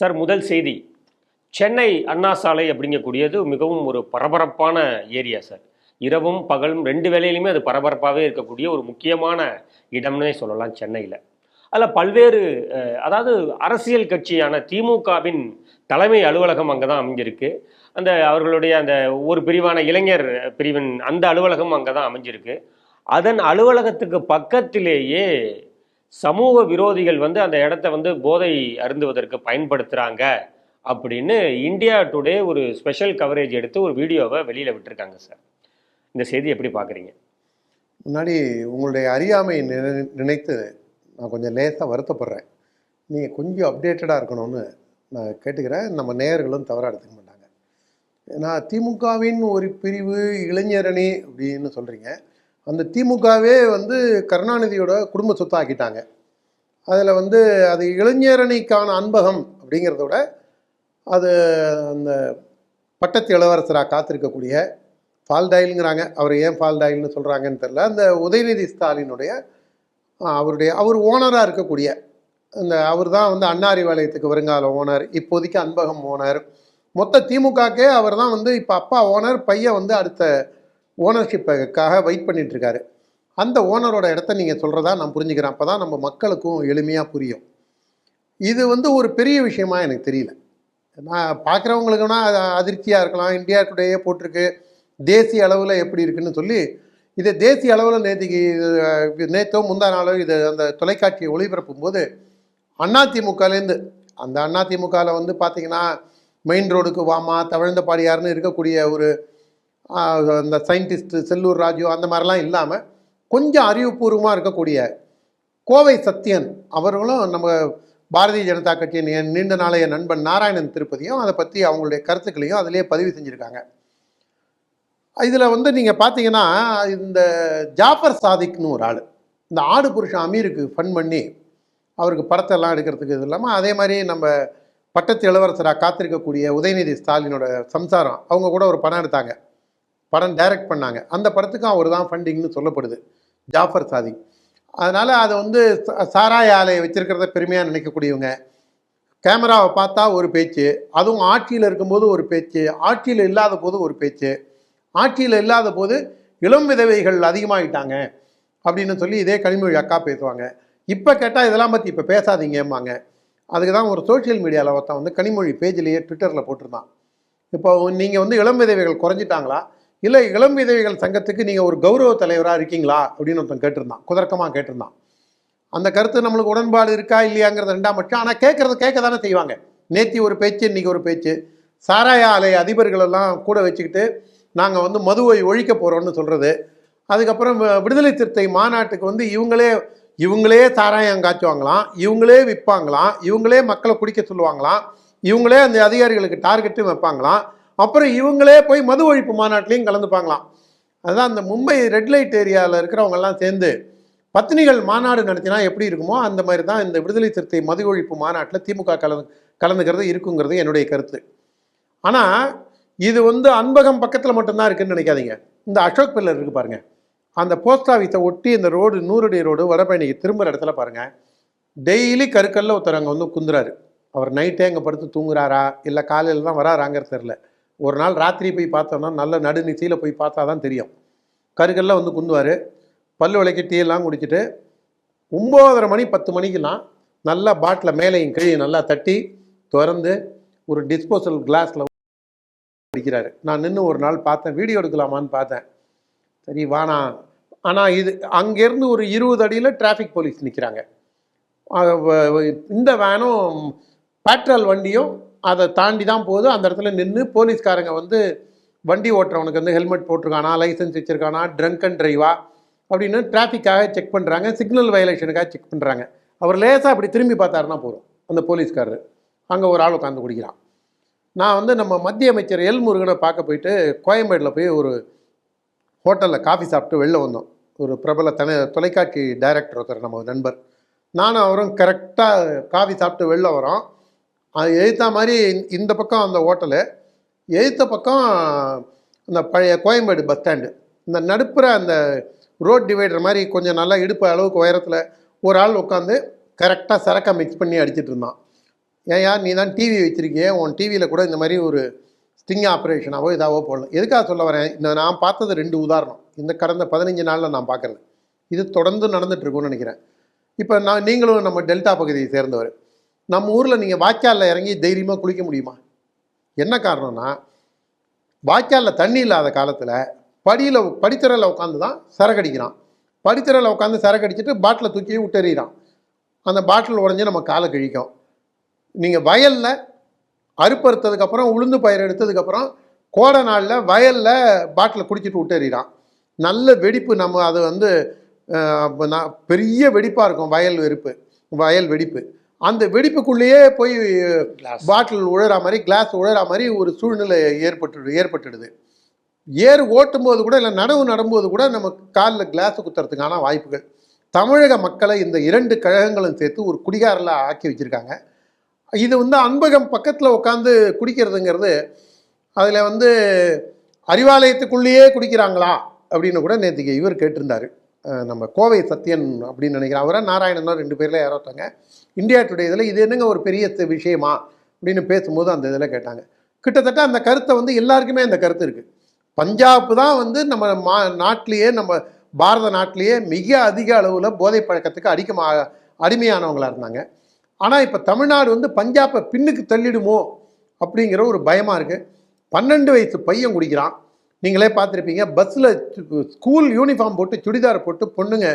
Sir முதல் செய்தி. சென்னை அண்ணா சாலை அப்படிங்கக்கூடியது மிகவும் ஒரு பரபரப்பான ஏரியா சார். இரவும் பகலும் ரெண்டு வேலையிலுமே அது பரபரப்பாகவே இருக்கக்கூடிய ஒரு முக்கியமான இடம்னே சொல்லலாம் சென்னையில். அதில் பல்வேறு அதாவது அரசியல் கட்சியான திமுகவின் தலைமை அலுவலகம் அங்கே தான் அமைஞ்சிருக்கு. அந்த அவர்களுடைய அந்த ஒரு பிரிவான இளைஞர் பிரிவின் அந்த அலுவலகம் அங்கே தான் அமைஞ்சிருக்கு. அதன் அலுவலகத்துக்கு பக்கத்திலேயே சமூக விரோதிகள் வந்து அந்த இடத்த வந்து போதை அருந்துவதற்கு பயன்படுத்துகிறாங்க அப்படின்னு இந்தியா டுடே ஒரு ஸ்பெஷல் கவரேஜ் எடுத்து ஒரு வீடியோவை வெளியில் விட்டுருக்காங்க சார். இந்த செய்தி எப்படி பார்க்குறீங்க முன்னாடி உங்களுடைய அறியாமை நினை- நினைத்து நான் கொஞ்சம் லேசாக வருத்தப்படுறேன். நீங்கள் கொஞ்சம் அப்டேட்டடாக இருக்கணும்னு நான் கேட்டுக்கிறேன். நம்ம நேயர்களும் தவறாக எடுத்துக்க மாட்டாங்க. ஏன்னா திமுகவின் ஒரு பிரிவு இளைஞரணி அப்படின்னு சொல்கிறீங்க அந்த திமுகவே வந்து கருணாநிதியோட குடும்ப சொத்தாக்கிட்டாங்க. அதில் வந்து அது இளைஞரணிக்கான அன்பகம் அப்படிங்கிறத விட அது அந்த பட்டத்து இளவரசராக காத்திருக்கக்கூடிய ஃபால்டாயிலுங்கிறாங்க அவர் ஏன் ஃபால்டாயில்னு சொல்கிறாங்கன்னு தெரில அந்த உதயநிதி ஸ்டாலினுடைய அவருடைய அவர் ஓனராக இருக்கக்கூடிய அந்த அவர் தான் வந்து அன்னாரி வாளையத்துக்கு வருங்கால ஓனர் இப்போதைக்கு அன்பகம் ஓனர். மொத்த திமுகக்கே அவர் தான் வந்து இப்போ அப்பா ஓனர் பையன் வந்து அடுத்த ஓனர்ஷிப்புக்காக வெயிட் பண்ணிட்டு அந்த ஓனரோட இடத்த நீங்கள் சொல்கிறதா நான் புரிஞ்சுக்கிறேன். அப்போ தான் நம்ம மக்களுக்கும் எளிமையாக புரியும். இது வந்து ஒரு பெரிய விஷயமா எனக்கு தெரியல. நான் பார்க்குறவங்களுக்குனா அது அதிர்ச்சியாக இருக்கலாம். இந்தியா டுடேயே போட்டிருக்கு. தேசிய அளவில் எப்படி இருக்குன்னு சொல்லி இதை தேசிய அளவில் நேற்றுக்கு நேற்றோ முந்தா நாளோ இது அந்த தொலைக்காட்சியை ஒளிபரப்பும் போது அதிமுகலேருந்து அந்த அதிமுகவில் வந்து பார்த்திங்கன்னா மெயின் ரோடுக்கு வாமா தவழ்ந்தபாடியார்னு இருக்கக்கூடிய ஒரு அந்த சயின்டிஸ்ட்டு செல்லூர் ராஜு அந்த மாதிரிலாம் இல்லாமல் கொஞ்சம் அறிவுபூர்வமாக இருக்கக்கூடிய கோவை சத்யன் அவர்களும் நம்ம பாரதிய ஜனதா கட்சியின் என் நீண்ட நாளைய நண்பன் நாராயணன் திருப்பதியும் அதை பற்றி அவங்களுடைய கருத்துக்களையும் அதிலேயே பதிவு செஞ்சுருக்காங்க. இதில் வந்து நீங்கள் பார்த்தீங்கன்னா இந்த ஜாஃபர் சாதிக்னு ஒரு ஆள் இந்த ஆடு புருஷன் அமீருக்கு ஃபன் பண்ணி அவருக்கு படத்தெல்லாம் எடுக்கிறதுக்கு இது இல்லாமல் அதே மாதிரி நம்ம பட்டத்து இளவரசராக காத்திருக்கக்கூடிய உதயநிதி ஸ்டாலினோட சம்சாரம் அவங்க கூட ஒரு படம் எடுத்தாங்க. படம் டைரக்ட் பண்ணாங்க. அந்த படத்துக்கும் அவர் தான் ஃபண்டிங்னு சொல்லப்படுது. ஜாஃபர் சாதிக் அதனால் அதை வந்து ச- சாராய ஆலையை வச்சுருக்கிறத பெருமையாக நினைக்கக்கூடியவங்க. கேமராவை பார்த்தா ஒரு பேச்சு அதுவும் ஆட்சியில் இருக்கும்போது ஒரு பேச்சு ஆட்சியில் இல்லாத போது ஒரு பேச்சு ஆட்சியில் இல்லாத போது இளம் விதவைகள் அதிகமாகிட்டாங்க அப்படின்னு சொல்லி இதே கனிமொழி அக்கா பேசுவாங்க. இப்போ கேட்டால் இதெல்லாம் பற்றி இப்போ பேசாதீங்கம்பாங்க. அதுக்கு தான் ஒரு சோஷியல் மீடியாவில் ஒருத்தன் வந்து கனிமொழி பேஜ்லேயே ட்விட்டரில் போட்டிருந்தான். இப்போ நீங்கள் வந்து இளம் விதவைகள் குறைஞ்சிட்டாங்களா? இல்லை இளம் விதவைகள் சங்கத்துக்கு நீங்கள் ஒரு கௌரவ தலைவராக இருக்கீங்களா? அப்படின்னு ஒருத்தன் கேட்டிருந்தான். குதர்க்கமாக கேட்டிருந்தான். அந்த கருத்து நம்மளுக்கு உடன்பாடு இருக்கா இல்லையாங்கிறது ரெண்டாம் பட்சம். ஆனால் கேட்குறது கேட்க தானே செய்வாங்க. நேத்தி ஒரு பேச்சு இன்றைக்கி ஒரு பேச்சு. சாராய ஆலை அதிபர்களெல்லாம் கூட வச்சுக்கிட்டு நாங்கள் வந்து மதுவை ஒழிக்க போகிறோம்னு சொல்கிறது அதுக்கப்புறம் விடுதலை சிறுத்தை மாநாட்டுக்கு வந்து இவங்களே இவங்களே சாராயம் காய்ச்சுவாங்களாம் இவங்களே விற்பாங்களாம் இவங்களே மக்களை குடிக்க சொல்லுவாங்களாம் இவங்களே அந்த அதிகாரிகளுக்கு டார்கெட்டும் வைப்பாங்களாம். அப்புறம் இவங்களே போய் மது ஒழிப்பு மாநாட்டிலையும் கலந்துப்பாங்களாம் அதுதான் அந்த மும்பை ரெட் லைட் ஏரியாவில் இருக்கிறவங்கெல்லாம் சேர்ந்து பத்தினிகள் மாநாடு நடத்தினா எப்படி இருக்குமோ அந்த மாதிரி தான் இந்த விடுதலை சிறுத்தை மது ஒழிப்பு மாநாட்டில் திமுக கலந்து கலந்துக்கிறது இருக்குங்கிறது என்னுடைய கருத்து. ஆனால் இது வந்து அன்பகம் பக்கத்தில் மட்டும்தான் இருக்குன்னு நினைக்காதீங்க. இந்த அசோக் பில்லர் இருக்கு பாருங்கள் அந்த போஸ்ட் ஆஃபீஸை ஒட்டி இந்த ரோடு நூறடி ரோடு வரப்பயணிக்கு திரும்புகிற இடத்துல பாருங்கள் டெய்லி கருக்கல்ல ஒருத்தர் அங்கே வந்து குந்துறாரு. அவர் நைட்டே அங்கே படுத்து தூங்குறாரா? இல்லை காலையில் தான் வராராங்கிறது தெரில ஒரு நாள் ராத்திரி போய் பார்த்தோம்னா நல்ல நடுநிசையில் போய் பார்த்தா தான் தெரியும். கருக்கல்ல வந்து குந்துவார். பல்லு விளக்கி டீ எல்லாம் குடிச்சிட்டு ஒம்போதரை மணி பத்து மணிக்கெல்லாம் நல்லா பாட்டில் மேலேயும் கீழே நல்லா தட்டி திறந்து ஒரு டிஸ்போசல் கிளாஸில் அடிக்கிறாரு. நான் நின்று ஒரு நாள் பார்த்தேன். வீடியோ எடுக்கலாமான்னு பார்த்தேன். சரி வானா ஆனால் இது அங்கேருந்து ஒரு இருபது அடியில் டிராஃபிக் போலீஸ் நிற்கிறாங்க இந்த வேனும் பேட்ரோல் வண்டியும் அதை தாண்டி தான் போகுது. அந்த இடத்துல நின்று போலீஸ்காரங்க வந்து வண்டி ஓட்டுறவனுக்கு வந்து ஹெல்மெட் போட்டிருக்கானா லைசன்ஸ் வச்சுருக்கானா ட்ரங்க் அண்ட் ட்ரைவா அப்படின்னு டிராஃபிக்காக செக் பண்ணுறாங்க சிக்னல் வயலேஷனுக்காக செக் பண்ணுறாங்க அவர் லேசாக அப்படி திரும்பி பார்த்தாருன்னா போதும். அந்த போலீஸ்காரர். அங்கே ஒரு ஆள் உட்காந்து குடிக்கிறான். நான் வந்து நம்ம மத்திய அமைச்சர் எல் முருகனை பார்க்க போயிட்டு கோயம்பேடில் போய் ஒரு ஹோட்டலில் காஃபி சாப்பிட்டு வெளில வந்தோம். ஒரு பிரபல தன தொலைக்காட்சி டைரக்டர் ஒருத்தர் நம்ம நண்பர். நானும் அவரும் கரெக்டாக காஃபி சாப்பிட்டு வெளில வரோம். அது எழுத்தா மாதிரி இந்த- இந்த பக்கம் அந்த ஹோட்டலு எழுத்த பக்கம் அந்த பழைய கோயம்பேடு பஸ் ஸ்டாண்டு. இந்த நடுப்புற அந்த ரோட் டிவைடர் மாதிரி கொஞ்சம் நல்லா இடுப்பு அளவுக்கு உயரத்தில் ஒரு ஆள் உட்காந்து கரெக்டாக சரக்கை மிக்ஸ் பண்ணி அடிச்சிட்டு இருந்தான். ஏன்யா நீ தான் டிவி வச்சிருக்கியே உன் டிவியில் கூட இந்த மாதிரி ஒரு ஸ்டிங் ஆப்ரேஷனாவோ இதாவோ போடலாம். எதுக்காக சொல்ல வரேன்? இந்த நான் பார்த்தது ரெண்டு உதாரணம். இந்த கடந்த பதினஞ்சு நாளில் நான் பார்க்குறது. இது தொடர்ந்து நடந்துட்டு நினைக்கிறேன். இப்போ நான் நீங்களும் நம்ம டெல்டா பகுதியை சேர்ந்தவர். நம்ம ஊரில் நீங்கள் வாய்க்காலில் இறங்கி தைரியமாக குளிக்க முடியுமா? என்ன காரணம்னா வாய்க்காலில் தண்ணி இல்லாத காலத்தில் படியில் படித்தரையில் உட்காந்து தான் சரக்கடிக்கிறான் படித்தரையில் உட்காந்து சரக்கடிச்சிட்டு பாட்டிலை தூக்கி விட்டெறிகிறான் அந்த பாட்டில் உடஞ்சி நம்ம காலை கிழிக்கும். நீங்கள் வயலில் அறுப்பறுத்ததுக்கப்புறம் உளுந்து பயிர் எடுத்ததுக்கப்புறம் கோடை நாளில் வயலில் பாட்டில் குடிச்சிட்டு விட்டெறிகிறான் நல்ல வெடிப்பு நம்ம அது வந்து பெரிய வெடிப்பாக இருக்கும் வயல் வெறுப்பு வயல் வெடிப்பு. அந்த வெடிப்புக்குள்ளேயே போய். பாட்டில் உழற மாதிரி கிளாஸ் உழற மாதிரி ஒரு சூழ்நிலை ஏற்பட்டு ஏற்பட்டுடுது. ஏர் ஓட்டும் போது கூட இல்லை நடவு நடும்போது கூட நம்ம காலில் கிளாஸ் குத்துறதுக்கான வாய்ப்புகள். தமிழக மக்களை இந்த இரண்டு கழகங்களும் சேர்த்து ஒரு குடிகாரில் ஆக்கி வச்சுருக்காங்க. இது வந்து அன்பகம் பக்கத்தில் உட்காந்து குடிக்கிறதுங்கிறது அதில் வந்து அறிவாலயத்துக்குள்ளேயே குடிக்கிறாங்களா அப்படின்னு கூட நேற்றுக்கு இவர் கேட்டிருந்தார். நம்ம கோவை சத்யன் அப்படின்னு நினைக்கிறேன். அவரை நாராயணன் தான் ரெண்டு பேரில் யாரோ ஒருத்தங்க இந்தியா டுடே இதில் இது என்னங்க ஒரு பெரிய விஷயமா அப்படின்னு பேசும்போது அந்த இதில் கேட்டாங்க. கிட்டத்தட்ட அந்த கருத்தை வந்து எல்லாருக்குமே அந்த கருத்து இருக்குது பஞ்சாப் தான் வந்து நம்ம மா நாட்டிலேயே நம்ம பாரத நாட்டிலேயே மிக அதிக அளவில் போதை பழக்கத்துக்கு அடிக்கமா அடிமையானவங்களாக இருந்தாங்க. ஆனால் இப்போ தமிழ்நாடு வந்து பஞ்சாப்பை பின்னுக்கு தள்ளிடுமோ அப்படிங்கிற ஒரு பயமாக இருக்குது பன்னெண்டு வயசு பையன் குடிக்கிறான். நீங்களே பார்த்துருப்பீங்க. பஸ்ஸில் ஸ்கூல் யூனிஃபார்ம் போட்டு சுடிதார் போட்டு பொண்ணுங்க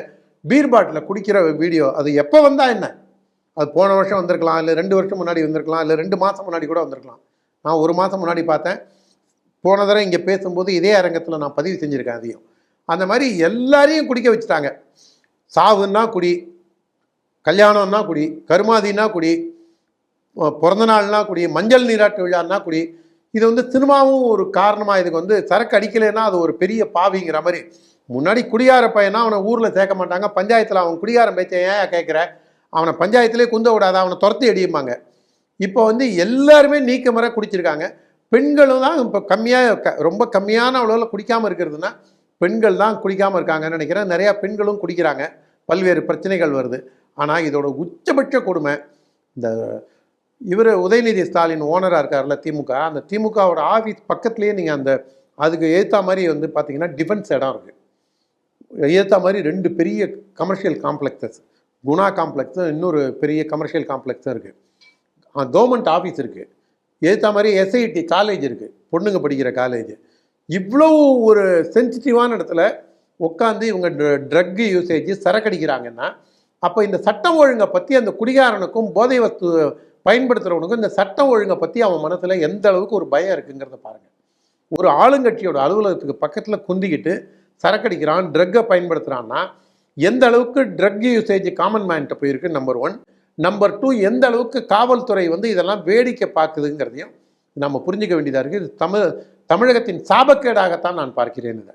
பீர் பாட்டில் குடிக்கிற வீடியோ. அது எப்போ வந்தா என்ன? அது போன வருஷம் வந்திருக்கலாம் இல்லை ரெண்டு வருஷம் முன்னாடி வந்திருக்கலாம் இல்லை ரெண்டு மாதம் முன்னாடி கூட வந்திருக்கலாம். நான் ஒரு மாதம் முன்னாடி பார்த்தேன். போன தடவை இங்கே பேசும்போது இதே அரங்கத்தில் நான் பதிவு செஞ்சுருக்கேன் அதையும். அந்த மாதிரி எல்லாரையும் குடிக்க வச்சுட்டாங்க. சாவுன்னா குடி கல்யாணம்னா குடி கருமாதினா குடி பிறந்தநாள்னா குடி மஞ்சள் நீராட்டு விழான்னா குடி இது வந்து சினிமாவும் ஒரு காரணமாக இதுக்கு வந்து சரக்கு அடிக்கலைன்னா அது ஒரு பெரிய பாவிங்கிற மாதிரி. முன்னாடி குடியார பையனா அவனை ஊரில் சேர்க்க மாட்டாங்க. பஞ்சாயத்தில் அவன் குடியாரம் பேச்ச ஏன் கேட்குற அவனை பஞ்சாயத்திலே குந்த விடாத அவனை துரத்தி அடியுமாங்க இப்போ வந்து எல்லாருமே நீக்க முறை குடிச்சிருக்காங்க. பெண்களும் தான் இப்போ கம்மியாக க ரொம்ப கம்மியான அளவில் குடிக்காமல் இருக்கிறதுனா பெண்கள் தான் குடிக்காமல் இருக்காங்கன்னு நினைக்கிறேன். நிறையா பெண்களும் குடிக்கிறாங்க. பல்வேறு பிரச்சனைகள் வருது. ஆனால் இதோட உச்சபட்ச கொடுமை இந்த இவர் உதயநிதி ஸ்டாலின் ஓனராக இருக்கார்ல திமுக. அந்த திமுகவோட ஆஃபீஸ் பக்கத்துலேயே நீங்கள் அந்த அதுக்கு ஏற்ற மாதிரி வந்து பார்த்தீங்கன்னா டிஃபென்ஸ் இடம் இருக்குது ஏற்ற மாதிரி ரெண்டு பெரிய கமர்ஷியல் காம்ப்ளெக்ஸஸ் குணா காம்ப்ளெக்ஸும் இன்னொரு பெரிய கமர்ஷியல் காம்ப்ளெக்ஸும் இருக்குது கவர்மெண்ட் ஆஃபீஸ் இருக்குது ஏற்ற மாதிரி எஸ்ஐடி காலேஜ் இருக்குது பொண்ணுங்க படிக்கிற காலேஜ் இவ்வளோ ஒரு சென்சிட்டிவான இடத்துல உட்காந்து இவங்க ட்ரக் யூசேஜ் சரக்கடிக்கிறாங்கன்னா அப்போ இந்த சட்டம் ஒழுங்கை பற்றி அந்த குடிகாரனுக்கும் போதை வஸ்து பயன்படுத்துகிறவனுக்கும் இந்த சட்டம் ஒழுங்கை பற்றி அவன் மனசில் எந்த அளவுக்கு ஒரு பயம் இருக்குங்கிறத பாருங்கள் ஒரு ஆளுங்கட்சியோட அலுவலகத்துக்கு பக்கத்தில் குந்திக்கிட்டு சரக்கடிக்கிறான் ட்ரக்கை பயன்படுத்துகிறான்னா எந்த அளவுக்கு ட்ரக் யூசேஜ் காமன் மேன்ட்ட போயிருக்கு? நம்பர் ஒன் நம்பர் டூ எந்த அளவுக்கு காவல்துறை வந்து இதெல்லாம் வேடிக்கை பார்க்குதுங்கிறதையும் நம்ம புரிஞ்சுக்க வேண்டியதாக இருக்குது இது தமிழ் தமிழகத்தின் சாபக்கேடாகத்தான் நான் பார்க்கிறேன் இதை.